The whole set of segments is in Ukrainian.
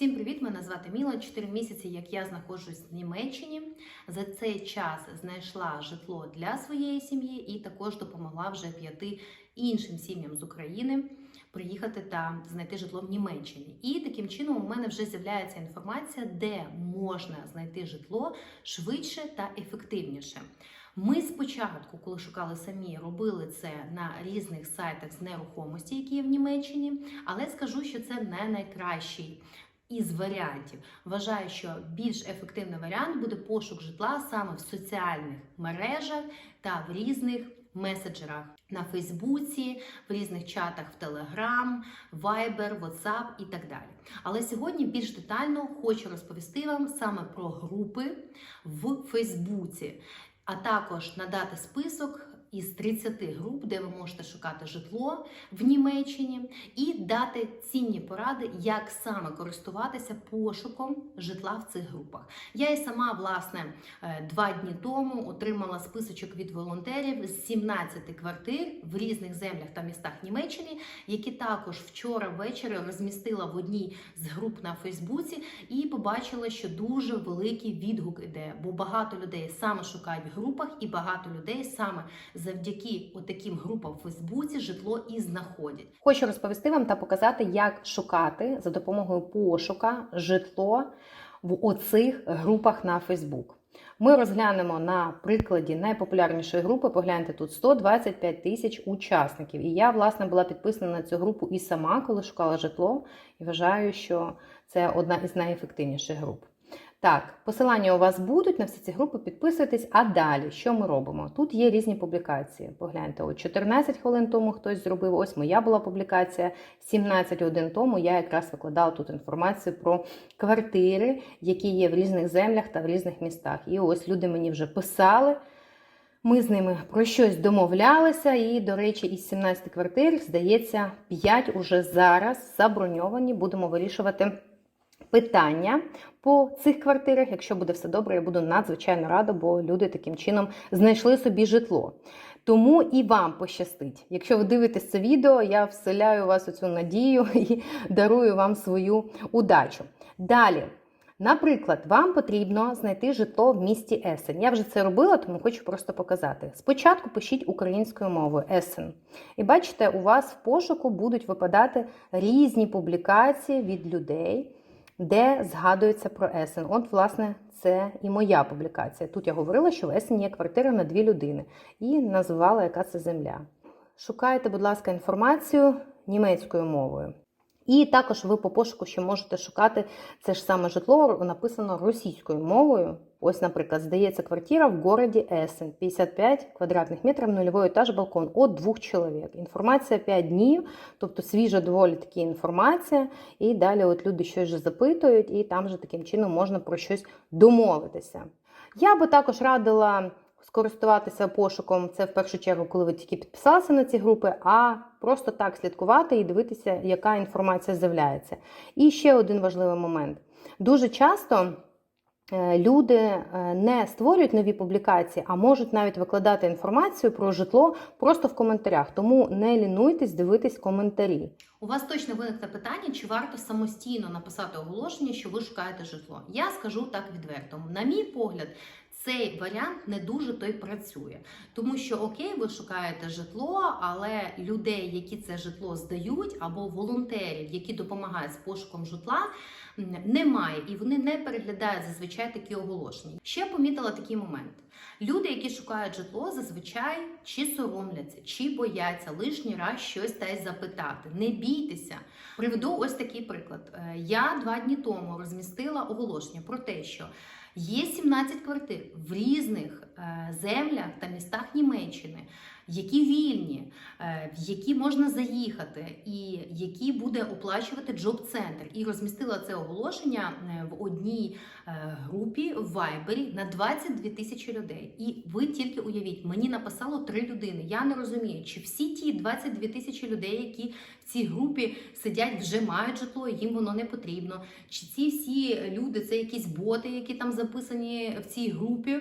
Всім привіт! Мене звати Міла. Чотири місяці, як я знаходжусь в Німеччині. За цей час знайшла житло для своєї сім'ї і також допомогла вже п'яти іншим сім'ям з України приїхати та знайти житло в Німеччині. І таким чином у мене вже з'являється інформація, де можна знайти житло швидше та ефективніше. Ми спочатку, коли шукали самі, робили це на різних сайтах з нерухомості, які є в Німеччині, але скажу, що це не найкращий із варіантів. Вважаю, що більш ефективний варіант буде пошук житла саме в соціальних мережах та в різних меседжерах на Фейсбуці, в різних чатах в Телеграм, Viber, WhatsApp і так далі. Але сьогодні більш детально хочу розповісти вам саме про групи в Фейсбуці, а також надати список. Із 30 груп, де ви можете шукати житло в Німеччині, і дати цінні поради, як саме користуватися пошуком житла в цих групах. Я і сама, власне, е, два дні тому отримала списочок від волонтерів з 17 квартир в різних землях та містах Німеччини, які також вчора ввечері розмістила в одній з груп на Фейсбуці, і побачила, що дуже великий відгук іде, бо багато людей саме шукають в групах, і багато людей саме завдяки таким групам в Фейсбуці житло і знаходять. Хочу розповісти вам та показати, як шукати за допомогою пошука житло в оцих групах на Фейсбук. Ми розглянемо на прикладі найпопулярнішої групи. Погляньте тут 125 тисяч учасників. І я, власне, була підписана на цю групу і сама, коли шукала житло, і вважаю, що це одна із найефективніших груп. Так, посилання у вас будуть на всі ці групи, підписуйтесь. А далі, що ми робимо? Тут є різні публікації. Погляньте, от 14 хвилин тому хтось зробив. Ось моя була публікація. 17 годин тому я якраз викладала тут інформацію про квартири, які є в різних землях та в різних містах. І ось люди мені вже писали. Ми з ними про щось домовлялися, і, до речі, із 17 квартир, здається, 5 уже зараз заброньовані. Будемо вирішувати питання по цих квартирах. Якщо буде все добре, я буду надзвичайно рада, бо люди таким чином знайшли собі житло. Тому і вам пощастить. Якщо ви дивитесь це відео, я вселяю у вас оцю надію і дарую вам свою удачу. Далі. Наприклад, вам потрібно знайти житло в місті Есен. Я вже це робила, тому хочу просто показати. Спочатку пишіть українською мовою Есен. І бачите, у вас в пошуку будуть випадати різні публікації від людей, де згадується про Есен. От, власне, це і моя публікація. Тут я говорила, що в Есені є квартира на дві людини, і називала, яка це земля. Шукайте, будь ласка, інформацію німецькою мовою. І також ви по пошуку ще можете шукати це ж саме житло, написано російською мовою. Ось, наприклад, здається, квартира в городі Есен, 55 квадратних метрів, нульовий етаж, балкон от двох чоловік. Інформація 5 днів, тобто свіжа доволі таки інформація. І далі от люди щось вже запитують, і там же таким чином можна про щось домовитися. Я би також радила скористуватися пошуком, це в першу чергу, коли ви тільки підписалися на ці групи, а просто так слідкувати і дивитися, яка інформація з'являється. І ще один важливий момент. Дуже часто. е, Люди е, не створюють нові публікації, а можуть навіть викладати інформацію про житло просто в коментарях. Тому не лінуйтесь дивитись коментарі. У вас точно виникне питання, чи варто самостійно написати оголошення, що ви шукаєте житло. Я скажу так відверто. На мій погляд, цей варіант не дуже той працює, тому що окей, ви шукаєте житло, але людей, які це житло здають, або волонтерів, які допомагають з пошуком житла, немає, і вони не переглядають зазвичай такі оголошення. Ще помітила такий момент: люди, які шукають житло, зазвичай чи соромляться, чи бояться лишній раз щось та й запитати. Не бійтеся. Приведу ось такий приклад. Е, Я два дні тому розмістила оголошення про те, що Є 17 квартир в різних е, землях та містах Німеччини, які вільні, е, в які можна заїхати, і які буде оплачувати джоб-центр. І розмістила це оголошення е, в одній е, групі в Вайбері на 22 тисячі людей. І ви тільки уявіть, мені написало три людини. Я не розумію, чи всі ті 22 тисячі людей, які в цій групі сидять, вже мають житло, їм воно не потрібно. Чи ці всі люди це якісь боти, які там записані в цій групі?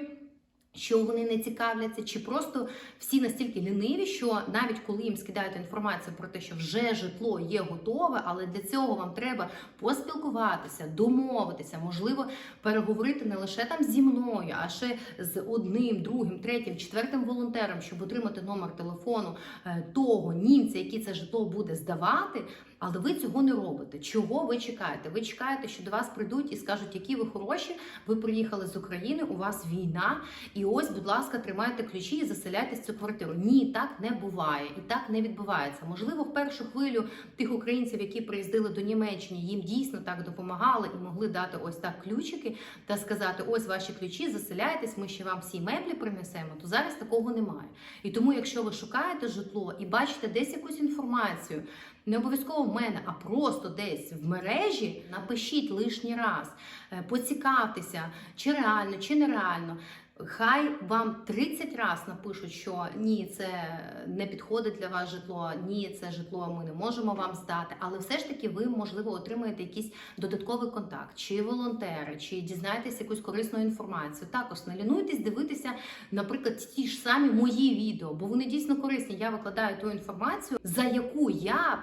Що вони не цікавляться, чи просто всі настільки ліниві, що навіть коли їм скидають інформацію про те, що вже житло є готове, але для цього вам треба поспілкуватися, домовитися, можливо, переговорити не лише там зі мною, а ще з одним, другим, третім, четвертим волонтером, щоб отримати номер телефону е, того німця, який це житло буде здавати. Але ви цього не робите. Чого ви чекаєте? Ви чекаєте, що до вас прийдуть і скажуть, які ви хороші, ви приїхали з України, у вас війна, і ось, будь ласка, тримайте ключі і заселяйтесь в цю квартиру. Ні, так не буває і так не відбувається. Можливо, в першу хвилю тих українців, які приїздили до Німеччини, їм дійсно так допомагали і могли дати ось так ключики та сказати: ось ваші ключі, заселяйтесь, ми ще вам всі меблі принесемо. То зараз такого немає. І тому, якщо ви шукаєте житло і бачите десь якусь інформацію. Не обов'язково в мене, а просто десь в мережі напишіть лишній раз, е, поцікавтеся, чи реально, чи нереально. Хай вам 30 разів напишуть, що ні, це не підходить для вас житло, ні, це житло ми не можемо вам здати. Але все ж таки ви, можливо, отримаєте якийсь додатковий контакт, чи волонтери, чи дізнаєтесь якусь корисну інформацію. Також не лінуйтесь дивитися, наприклад, ті ж самі мої відео, бо вони дійсно корисні. Я викладаю ту інформацію, за яку я б.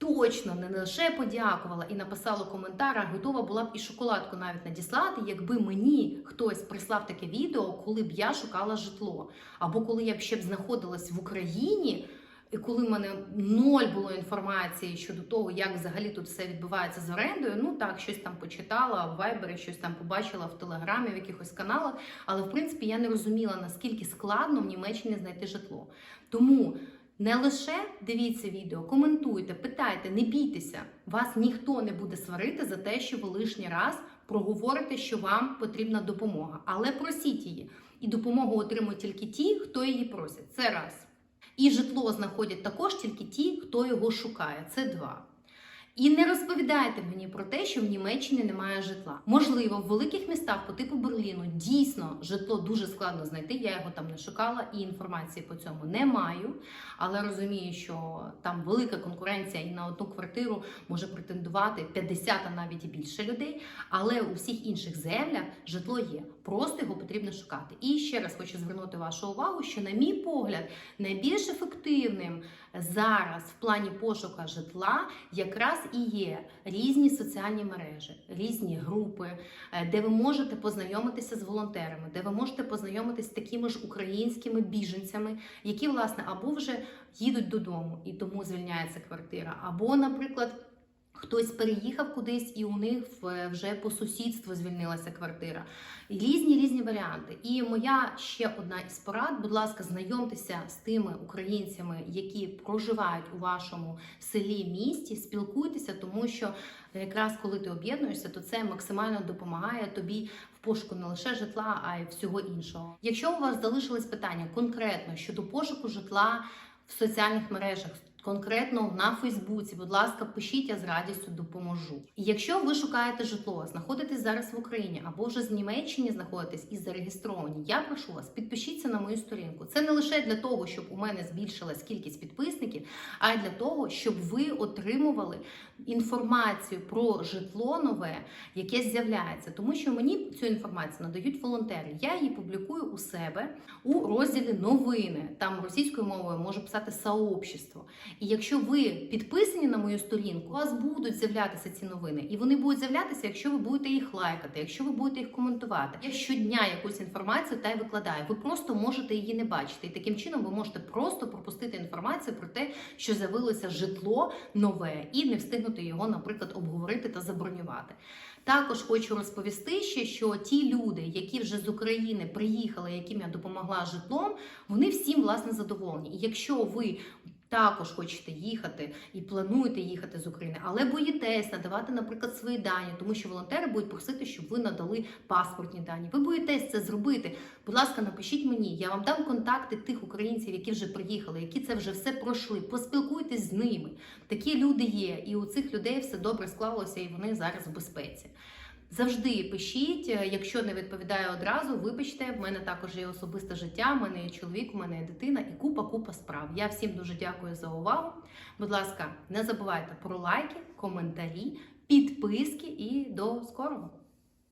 Точно не лише подякувала і написала коментар, а готова була б і шоколадку навіть надіслати, якби мені хтось прислав таке відео, коли б я шукала житло, або коли я б ще б знаходилась в Україні. І коли в мене ноль було інформації щодо того, як взагалі тут все відбувається з орендою, ну так, щось там почитала в Вайбері, щось там побачила в Телеграмі, в якихось каналах. Але в принципі я не розуміла, наскільки складно в Німеччині знайти житло. Тому не лише дивіться відео, коментуйте, питайте, не бійтеся. Вас ніхто не буде сварити за те, що ви лишній раз проговорите, що вам потрібна допомога. Але просіть її. І допомогу отримують тільки ті, хто її просить. Це раз. І житло знаходять також тільки ті, хто його шукає. Це два. І не розповідайте мені про те, що в Німеччині немає житла. Можливо, в великих містах по типу Берліну дійсно житло дуже складно знайти. Я його там не шукала і інформації по цьому не маю. Але розумію, що там велика конкуренція і на одну квартиру може претендувати 50, а навіть і більше людей. Але у всіх інших землях житло є. Просто його потрібно шукати. І ще раз хочу звернути вашу увагу, що, на мій погляд, найбільш ефективним зараз в плані пошука житла якраз і є різні соціальні мережі, різні групи, е, де ви можете познайомитися з волонтерами, де ви можете познайомитися з такими ж українськими біженцями, які власне або вже їдуть додому і тому звільняється квартира, або, наприклад. Хтось переїхав кудись, і у них вже по сусідству звільнилася квартира. Різні різні варіанти. І моя ще одна із порад, будь ласка, знайомтеся з тими українцями, які проживають у вашому селі, місті, спілкуйтеся, тому що якраз коли ти об'єднуєшся, то це максимально допомагає тобі в пошуку не лише житла, а й всього іншого. Якщо у вас залишились питання конкретно щодо пошуку житла в соціальних мережах. Конкретно на Фейсбуці, будь ласка, пишіть, я з радістю допоможу. Якщо ви шукаєте житло, знаходитесь зараз в Україні або вже з Німеччини знаходитесь і зареєстровані, я прошу вас, підпишіться на мою сторінку. Це не лише для того, щоб у мене збільшилась кількість підписників, а й для того, щоб ви отримували інформацію про житло нове, яке з'являється. Тому що мені цю інформацію надають волонтери. Я її публікую у себе у розділі новини. Там російською мовою можу писати сообщество. І якщо ви підписані на мою сторінку, у вас будуть з'являтися ці новини, і вони будуть з'являтися, якщо ви будете їх лайкати, якщо ви будете їх коментувати. Я щодня якусь інформацію та й викладаю. Ви просто можете її не бачити. І таким чином ви можете просто пропустити інформацію про те, що з'явилося житло нове, і не встигнути його, наприклад, обговорити та забронювати. Також хочу розповісти ще, що ті люди, які вже з України приїхали, яким я допомогла житлом, вони всім власне задоволені. І якщо ви також хочете їхати і плануєте їхати з України, але боїтесь надавати, наприклад, свої дані, тому що волонтери будуть просити, щоб ви надали паспортні дані. Ви боїтесь це зробити. Будь ласка, напишіть мені, я вам дам контакти тих українців, які вже приїхали, які це вже все пройшли. Поспілкуйтесь з ними. Такі люди є, і у цих людей все добре склалося, і вони зараз в безпеці. Завжди пишіть, е, якщо не відповідає одразу, вибачте, в мене також є особисте життя, в мене є чоловік, в мене є дитина і купа купа справ. Я всім дуже дякую за увагу. Будь ласка, не забувайте про лайки, коментарі, підписки і до скорого!